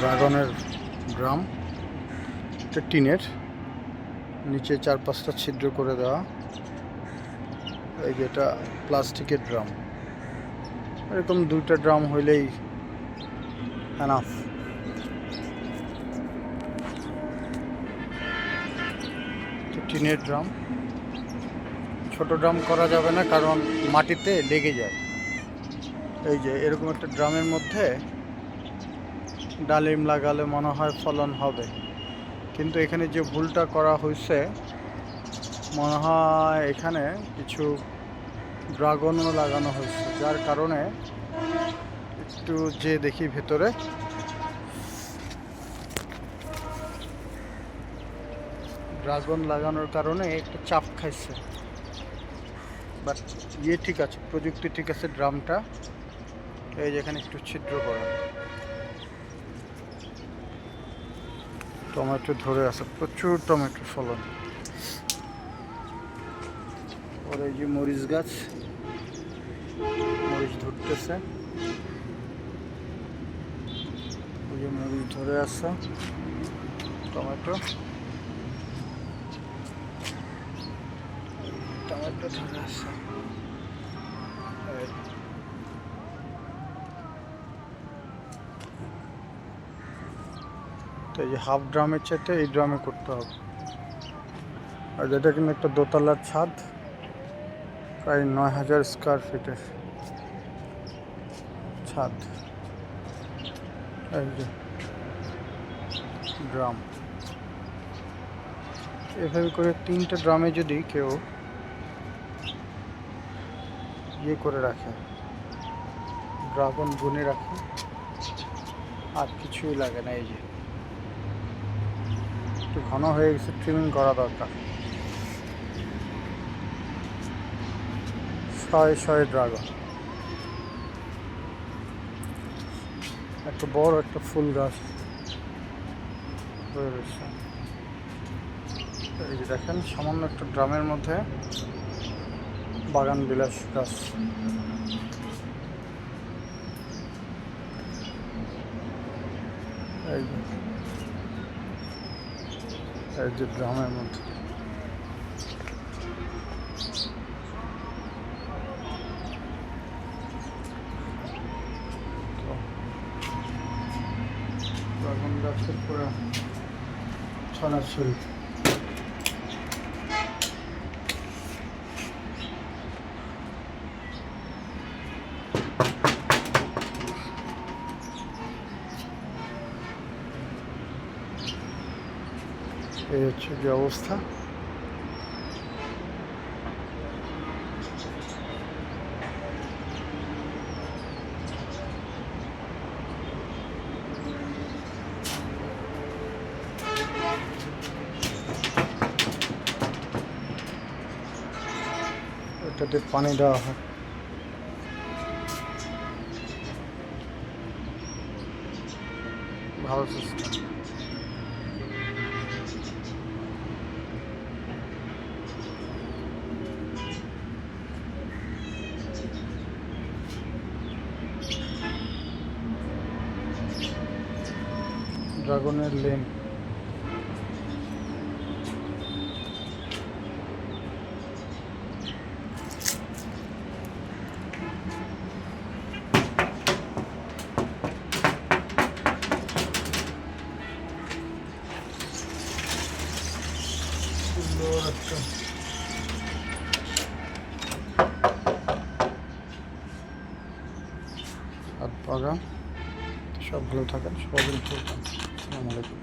ড্রাগনের ড্রাম এটা টিনের। নিচে চার পাঁচটা ছিদ্র করে দেওয়া। এই যে এটা প্লাস্টিকের ড্রাম। এরকম দুইটা ড্রাম হইলেই এনাফ টিনের ড্রাম। ছোট ড্রাম করা যাবে না, কারণ মাটিতে লেগে যায়। এই যে এরকম একটা ড্রামের মধ্যে ডালিম লাগালে মনে হয় ফলন হবে। কিন্তু এখানে যে ভুলটা করা হয়েছে মনে হয় এখানে কিছু ড্রাগনও লাগানো হয়েছে যার কারণে একটু যে দেখি ভেতরে। ড্রাগন লাগানোর কারণে একটু চাপ খাইছে। বাট ইয়ে ঠিক আছে, প্রযুক্তি ঠিক আছে ড্রামটা। এই যেখানে একটু ছিদ্র করা। টমেটো ধরে আছে, প্রচুর টমেটো ফলন। ওর এই যে মরিচ গাছ, মরিচ ধরতেছে। ওই যে মরিচ ধরে আছে, টমেটো। টমেটো ধরে আছে। তো এই যে হাফ ড্রামের চাইতে এই ড্রামে করতে হবে। আর যেটা কিন্তু একটা দোতলার ছাদ, প্রায় নয় হাজার স্কোয়ার ফিটের ছাদ। এই যে ড্রাম। এভাবে করে তিনটে ড্রামে যদি কেউ ইয়ে করে রাখে, ড্রাগন বুনে রাখে, আর কিছুই লাগে না এই যে। একটু ঘন হয়ে গেছে ট্রিমিং করা দরকার। শয়ে শয়ে ড্রাগন। একটা বড় একটা ফুল গাছ এই যে দেখেন, সামান্য একটা ড্রামের মধ্যে বাগান বিলাস গাছ। এই এই যে ড্রামের মধ্যে। ড্রাগন গাছের পুরো ছড়াছড়ি এই হচ্ছে যে অবস্থা এটাতে পানি দেওয়া হয় ভালো সিস্টেম ড্রাগনের লেন সব ভালো থাকেন সবাই আসসালামু আলাইকুম